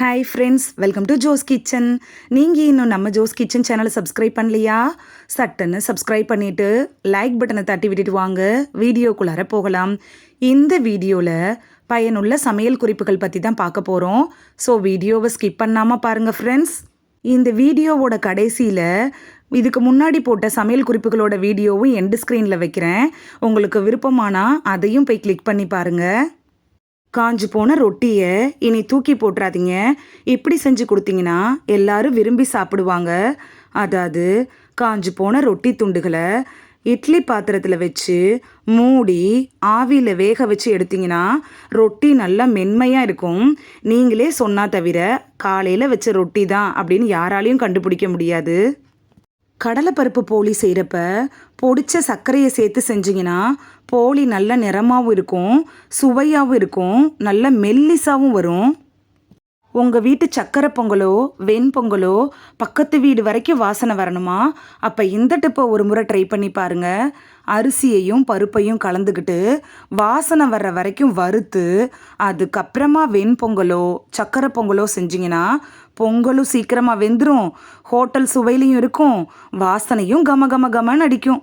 Hi friends welcome to Jo's kitchen நீங்கள் இன்னும் நம்ம ஜோஸ் கிச்சன் சேனலை சப்ஸ்கிரைப் பண்ணலையா? சட்டுன்னு சப்ஸ்கிரைப் பண்ணிவிட்டு லைக் பட்டனை தட்டி விட்டுட்டு வாங்க. வீடியோக்குள்ளார போகலாம். இந்த வீடியோவில் பயனுள்ள சமையல் குறிப்புகள் பற்றி தான் பார்க்க போகிறோம் ஸோ வீடியோவை ஸ்கிப் பண்ணாமல் பாருங்கள் ஃப்ரெண்ட்ஸ் இந்த வீடியோவோட கடைசியில் இதுக்கு முன்னாடி போட்ட சமையல் குறிப்புகளோட வீடியோவும் எண்டு ஸ்க்ரீனில் வைக்கிறேன். உங்களுக்கு விருப்பமானா அதையும் போய் கிளிக் பண்ணி பாருங்கள் காஞ்சு போன ரொட்டியை இனி தூக்கி போட்டுறாதீங்க. இப்படி செஞ்சு கொடுத்தீங்கன்னா எல்லாரும் விரும்பி சாப்பிடுவாங்க. அதாவது காஞ்சு போன ரொட்டி துண்டுகளை இட்லி பாத்திரத்தில் வச்சு மூடி ஆவியில் வேக வச்சு எடுத்தீங்கன்னா ரொட்டி நல்லா மென்மையாக இருக்கும். நீங்களே சொன்னா தவிர காலையில் வச்ச ரொட்டி தான் அப்படின்னு யாராலையும் கண்டுபிடிக்க முடியாது. கடலைப்பருப்பு போலி செய்கிறப்ப பொடிச்ச சர்க்கரையை சேர்த்து செஞ்சிங்கன்னா போலி நல்ல நிறமாகவும் இருக்கும் சுவையாகவும் இருக்கும் நல்ல மெல்லிசாவும் வரும். உங்கள் வீட்டு சக்கரை பொங்கலோ வெண்பொங்கலோ பக்கத்து வீடு வரைக்கும் வாசனை வரணுமா? அப்போ இந்த டிப்பை ஒரு முறை ட்ரை பண்ணி பாருங்க. அரிசியையும் பருப்பையும் கலந்துக்கிட்டு வாசனை வர்ற வரைக்கும் வறுத்து அதுக்கப்புறமா வெண்பொங்கலோ சக்கரை பொங்கலோ செஞ்சிங்கன்னா பொங்கலும் சீக்கிரமாக வெந்துடும் ஹோட்டல் சுவையிலையும் இருக்கும். வாசனையும் கம கம கமன்னு அடிக்கும்.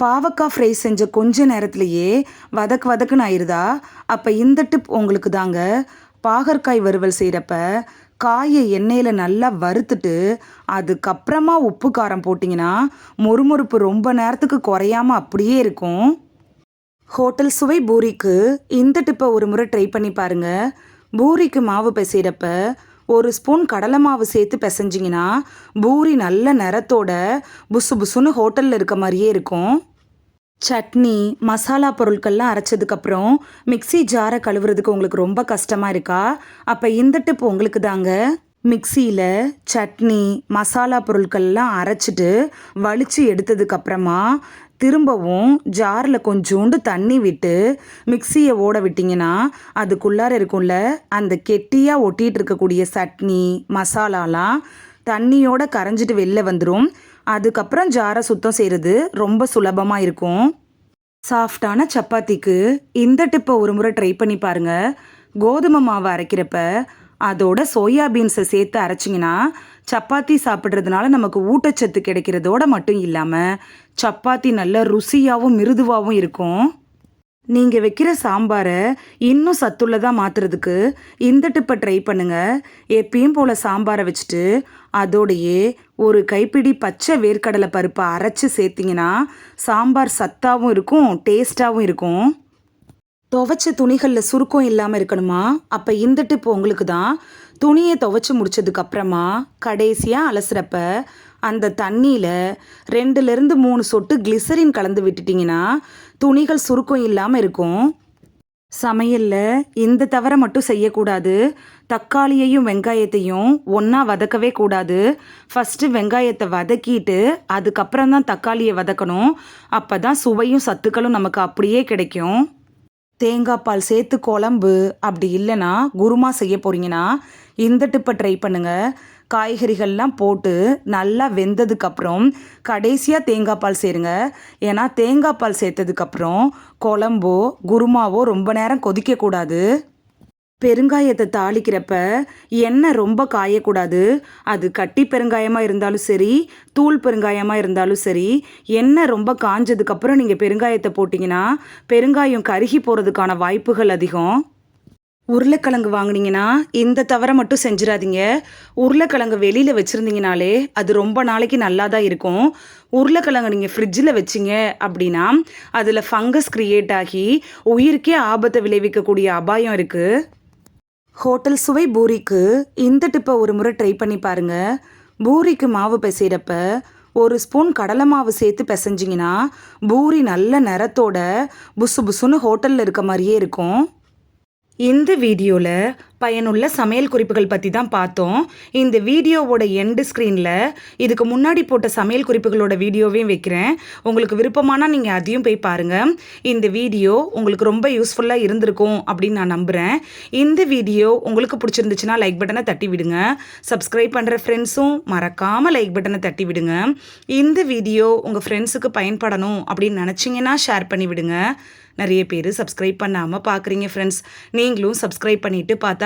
பாவக்காய் ஃப்ரை செஞ்ச கொஞ்ச நேரத்திலேயே வதக்கு வதக்குன்னு ஆயிருதா? அப்போ இந்த டிப் உங்களுக்கு தாங்க. பாகற்காய் வறுவல் செய்கிறப்ப காயை எண்ணெயில் நல்லா வறுத்துட்டு அதுக்கப்புறமா உப்பு காரம் போட்டிங்கன்னா மொறுமொறுப்பு ரொம்ப நேரத்துக்கு குறையாம அப்படியே இருக்கும். ஹோட்டல் சுவை பூரிக்கு இந்த டிப்பை ஒரு முறை ட்ரை பண்ணி பாருங்கள் பூரிக்கு மாவு பிசைகிறப்ப ஒரு ஸ்பூன் கடலை மாவு சேர்த்து பிசைஞ்சிங்கன்னா பூரி நல்ல நிறத்தோட புசு புசுன்னு ஹோட்டலில் இருக்க மாதிரியே இருக்கும். சட்னி மசாலா பொருட்கள்லாம் அரைச்சதுக்கப்புறம் மிக்ஸி ஜாரை கழுவுறதுக்கு உங்களுக்கு ரொம்ப கஷ்டமாக இருக்கா? அப்போ இந்த டிப் உங்களுக்கு தாங்க. மிக்சியில் சட்னி மசாலா பொருட்கள்லாம் அரைச்சிட்டு வலிச்சு எடுத்ததுக்கப்புறமா திரும்பவும் ஜாரில் கொஞ்சோண்டு தண்ணி விட்டு மிக்சியை ஓட விட்டிங்கன்னா அதுக்குள்ளார இருக்கும்ல அந்த கெட்டியாக ஒட்டிகிட்டு இருக்கக்கூடிய சட்னி மசாலாலாம் தண்ணியோட கரைஞ்சிட்டு வெளில வந்துடும் அதுக்கப்புறம் ஜாரை சுத்தம் செய்கிறது ரொம்ப சுலபமாக இருக்கும். சாஃப்டான சப்பாத்திக்கு இந்த டிப்பை ஒரு முறை ட்ரை பண்ணி பாருங்க. கோதுமை மாவு அரைக்கிறப்ப அதோட சோயாபீன்ஸை சேர்த்து அரைச்சிங்கன்னா சப்பாத்தி சாப்பிட்றதுனால நமக்கு ஊட்டச்சத்து கிடைக்கிறதோட மட்டும் இல்லாமல் சப்பாத்தி நல்ல ருசியாகவும் மிருதுவாகவும் இருக்கும். நீங்கள் வைக்கிற சாம்பாரை இன்னும் சத்துள்ளதாக மாற்றுறதுக்கு இந்த டிப்பை ட்ரை பண்ணுங்கள் எப்பயும் போல் சாம்பாரை வச்சுட்டு அதோடையே ஒரு கைப்பிடி பச்சை வேர்க்கடலை பருப்பை அரைச்சி சேர்த்திங்கன்னா சாம்பார் சத்தாகவும் இருக்கும் டேஸ்ட்டாகவும் இருக்கும். துவைச்ச துணிகளில் சுருக்கம் இல்லாமல் இருக்கணுமா? அப்போ இந்த டிப் உங்களுக்கு தான். துணியை துவைச்சி முடிச்சதுக்கப்புறமா கடைசியாக அலசுறப்ப அந்த தண்ணியில் ரெண்டுலேருந்து மூணு சொட்டு கிளிசரின் கலந்து விட்டுட்டிங்கன்னா துணிகள் சுருக்கம் இல்லாமல் இருக்கும். சமையலில் இந்த தவற மட்டும் செய்யக்கூடாது. தக்காளியையும் வெங்காயத்தையும் ஒன்றா வதக்கவே கூடாது. ஃபஸ்ட்டு வெங்காயத்தை வதக்கிட்டு அதுக்கப்புறம் தான் தக்காளியை வதக்கணும். அப்போ தான் சுவையும் சத்துக்களும் நமக்கு அப்படியே கிடைக்கும். தேங்காய் பால் சேர்த்து குழம்பு அப்படி இல்லைன்னா குருமா செய்ய போகிறீங்கன்னா இந்த டிப்பை ட்ரை பண்ணுங்கள் காய்கறிகள்லாம் போட்டு நல்லா வெந்ததுக்கப்புறம் கடைசியாக தேங்காய் பால் சேருங்க. ஏன்னா தேங்காய் பால் சேர்த்ததுக்கப்புறம் குழம்போ குருமாவோ ரொம்ப நேரம் கொதிக்கக்கூடாது. பெருங்காயத்தை தாளிக்கிறப்ப எண்ணெய் ரொம்ப காயக்கூடாது. அது கட்டி பெருங்காயமாக இருந்தாலும் சரி தூள் பெருங்காயமாக இருந்தாலும் சரி எண்ணெய் ரொம்ப காஞ்சதுக்கப்புறம் நீங்கள் பெருங்காயத்தை போட்டிங்கன்னா பெருங்காயம் கருகி போகிறதுக்கான வாய்ப்புகள் அதிகம். உருளைக்கிழங்கு வாங்கினீங்கன்னா இந்த தவிர மட்டும் செஞ்சிடாதீங்க. உருளைக்கிழங்கு வெளியில் வச்சுருந்தீங்கனாலே அது ரொம்ப நாளைக்கு நல்லா தான் இருக்கும். உருளைக்கிழங்கு நீங்கள் ஃப்ரிட்ஜில் வச்சிங்க அப்படின்னா அதில் ஃபங்கஸ் க்ரியேட் ஆகி உயிருக்கே ஆபத்தை விளைவிக்கக்கூடிய அபாயம் இருக்குது ஹோட்டல் சுவை பூரிக்கு இந்த டிப்பை ஒரு முறை ட்ரை பண்ணி பாருங்கள் பூரிக்கு மாவு பிசைகிறப்ப ஒரு ஸ்பூன் கடலை மாவு சேர்த்து பிசைஞ்சிங்கன்னா பூரி நல்ல நிறத்தோட புசு புசுன்னு ஹோட்டலில் இருக்க மாதிரியே இருக்கும். இந்த வீடியோவில் பயனுள்ள சமையல் குறிப்புகள் பற்றி தான் பார்த்தோம். இந்த வீடியோவோட எண்டு ஸ்க்ரீனில் இதுக்கு முன்னாடி போட்ட சமையல் குறிப்புகளோட வீடியோவையும் வைக்கிறேன். உங்களுக்கு விருப்பமானால் நீங்கள் அதையும் போய் பாருங்கள் இந்த வீடியோ உங்களுக்கு ரொம்ப யூஸ்ஃபுல்லாக இருந்திருக்கும் அப்படின்னு நான் நம்புகிறேன் இந்த வீடியோ உங்களுக்கு பிடிச்சிருந்துச்சுன்னா லைக் பட்டனை தட்டி விடுங்க. சப்ஸ்கிரைப் பண்ணுற ஃப்ரெண்ட்ஸும் மறக்காமல் லைக் பட்டனை தட்டி விடுங்க. இந்த வீடியோ உங்கள் ஃப்ரெண்ட்ஸுக்கு பயன்படணும் அப்படின்னு நினச்சிங்கன்னா ஷேர் பண்ணி விடுங்க. நிறைய பேர் சப்ஸ்கிரைப் பண்ணாமல் பார்க்குறீங்க ஃப்ரெண்ட்ஸ் நீங்களும் சப்ஸ்கிரைப் பண்ணிவிட்டு பார்த்தா